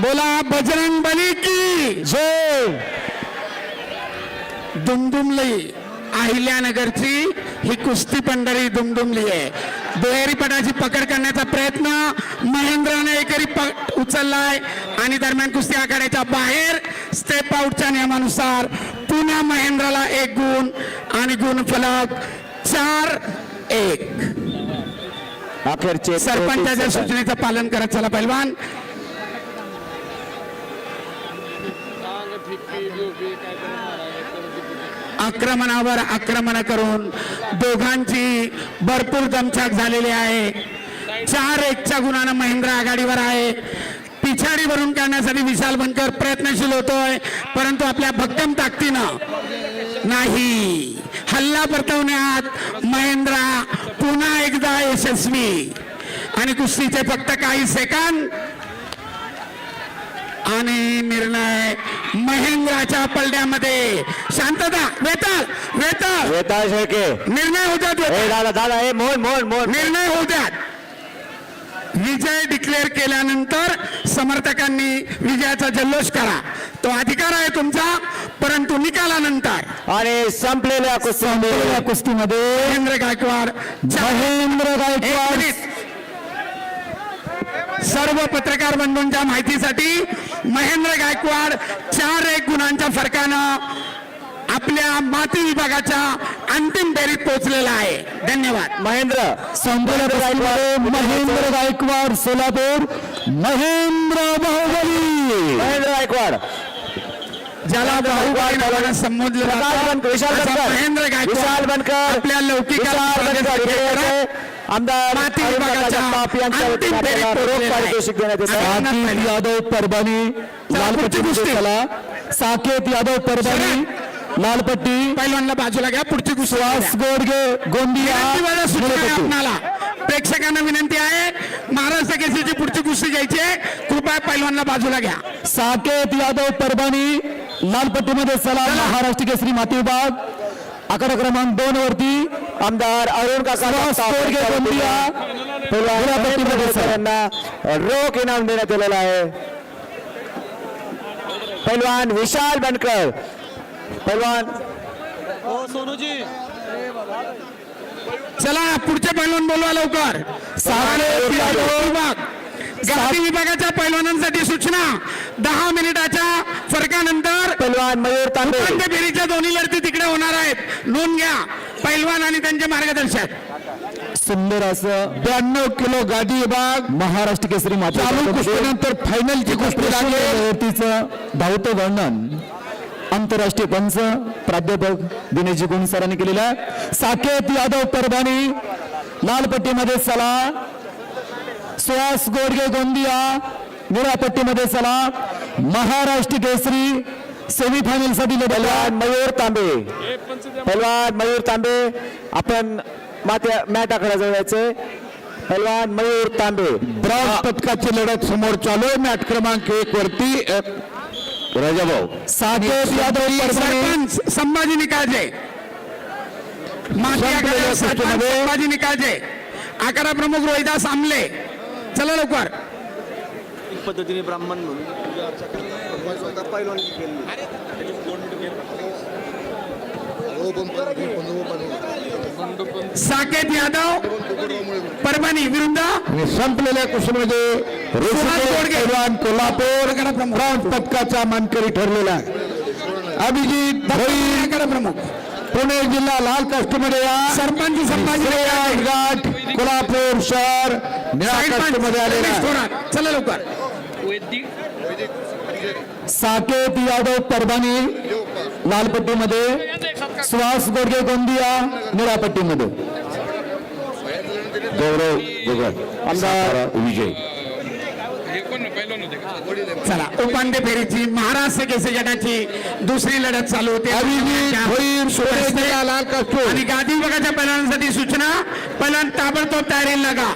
बोला बजरंग बली की जय दुमदुमली अहिल्यानगरची ही कुस्ती पंढरी दुमदुमली आहे. दुहेरी पटाची पकड करण्याचा प्रयत्न महेंद्रने एकरी पट उचललाय आणि दरम्यान कुस्ती आखाड्याच्या बाहेर स्टेप आउटच्या नियमानुसार पुन्हा महेंद्रला एक गुण आणि गुण फलक चार एक. अखेरचे सरपंचाच्या सूचनेचं पालन करत चला पैलवान. आक्रमणावर आक्रमण करून दोघांची भरपूर दमछाक झालेली आहे. चार एकच्या गुणानं महेंद्र आघाडीवर आहे. पिछाडी भरून काढण्यासाठी विशाल बनकर प्रयत्नशील होतोय परंतु आपल्या भक्कम ताकदीनं नाही. हल्ला परतवण्यात महेंद्रा पुन्हा एकदा यशस्वी. आणि कुस्तीचे फक्त काही सेकंद आणि निर्णय महेंद्राच्या पलड्यामध्ये. शांतता वेताळ वेताळ. वेताळ शेळके. निर्णय होतात. दादा दादा हे मोहन मोहन मोहन. निर्णय होत्यात विजय डिक्लेअर केल्यानंतर समर्थकांनी विजयाचा जल्लोष करा. तो अधिकार आहे तुमचा परंतु निकालानंतर. आणि संपलेल्या कुस्तीमध्ये. कुस्तीमध्ये. महेंद्र गायकवाड. महेंद्र गायकवाड. सर्व पत्रकार बंधूंच्या माहितीसाठी महेंद्र गायकवाड चार एक गुणांच्या फरकानं आपल्या माती विभागाच्या अंतिम फेरीत पोहोचलेला आहे. धन्यवाद. महेंद्र कुस्तीमध्ये महेंद्र गायकवाड सोलापूर महेंद्र बाहुबली. महेंद्र गायकवाड. ज्याला बाहुबली संबोधलं महेंद्र गायकवाड बनकर. आपल्या लौकिकाला आमदार जगताप यांच्या रोख. पारितोषिक देण्यात येत यादव परभणी लालपट्टी कुस्ती. साकेत यादव परभणी लालपट्टी. पैलवानला बाजूला घ्या पुढची कुस्ती सुहास गोडगे गोंदिया प्रेक्षकांना विनंती आहे महाराष्ट्र केसरीची पुढची कुस्ती घ्यायची आहे. कृपया पैलवानला बाजूला घ्या. साकेत यादव परभणी लालपट्टीमध्ये चला महाराष्ट्र केसरी माती विभाग. आकडा क्रमांक दोन वरती आमदार अरुण काका सुहास जगताप गोडगे यांच्या गोंदिया. वतीने पैलवान निळपट्टी महेंद्रमध्ये गोडके यांना रोख इनाम देण्यात आलेला आहे. पैलवान विशाल बनकर. पैलवान चला पुढचे पैलवान बोलवा लवकर. गादी विभागाच्या पैलवानांसाठी सूचना. दहा मिनिटाच्या फरकानंतर पैलवान मयूर तांबे. फेरीच्या दोन्ही लढती तिकडे होणार आहेत. नोंद घ्या. पैलवान आणि त्यांचे मार्गदर्शक. सुंदर असं ब्याण्णव किलो गादी विभाग महाराष्ट्र केसरी माती चालू कुस्तीनंतर फायनलची कुस्ती लढतीचं धावतं वर्णन. आंतरराष्ट्रीय पंच प्राध्यापक दिनेशजी गुण सरांनी केलेलं आहे. साकेत यादव परभणी. लालपट्टीमध्ये चला सुहास गोडगे गोंदिया. निळ्यापट्टीमध्ये चला महाराष्ट्र केसरी सेमीफायनलसाठी पैलवान मयूर तांबे. पैलवान मयूर तांबे. आपण मात्या मॅट आकडा जायचे. पैलवान मयूर तांबे. ब्रॉन्झ पदकाची लढत समोर चालू आहे. मॅट क्रमांक एक वरती. राजाभाऊ. साकेत यादव परभणी. सरपंच संभाजी निकाळजे संभाजी निकाळजे आखाडा प्रमुख रोहिदास आमले. चला लवकर. पद्धतीने ब्राह्मण म्हणून स्वतः पैलवानगी केली साकेत यादव परभणी विरुद्ध. संपलेल्या कुस्तीमध्ये ऋषिकेश गोडगे. पैलवान कोल्हापूर ब्रॉन्झ पदकाचा मानकरी ठरलेला आहे. अभिजित आखाडा प्रमुख पुणे जिल्हा लाल कास्टमध्ये या. सरपंच संभाजी घाट कोल्हापूर शहर निळा कास्टमध्ये आलेला आहे. थोरात. चला लवकर. साकेत यादव परभणी लालपट्टीमध्ये सुहास गोडगे गोंदिया निळापट्टीमध्ये. गौरव आमदार विजय. चला उपांत्य फेरीची महाराष्ट्र केसरी गटाची दुसरी लढत चालू होते. आणि गादी विभागाच्या पैलवानांसाठी सूचना पहिल्यांदा ताबडतोब तयारी लागा.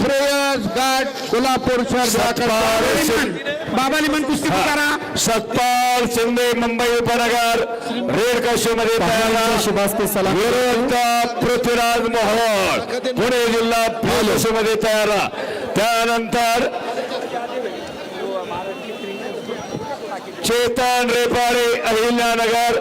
श्रेयस घाट कोल्हापूर शहर लिमन, बाबा लिमन कुस्ती पुकारा. सत्पाल शिंदे मुंबई उपनगर रेड काशीमध्ये शिबास्ते सलाम. विरोधका पृथ्वीराज मोहोळ पुणे जिल्हा मध्ये तयार त्यानंतर चेतन रेपाळे अहिल्यानगर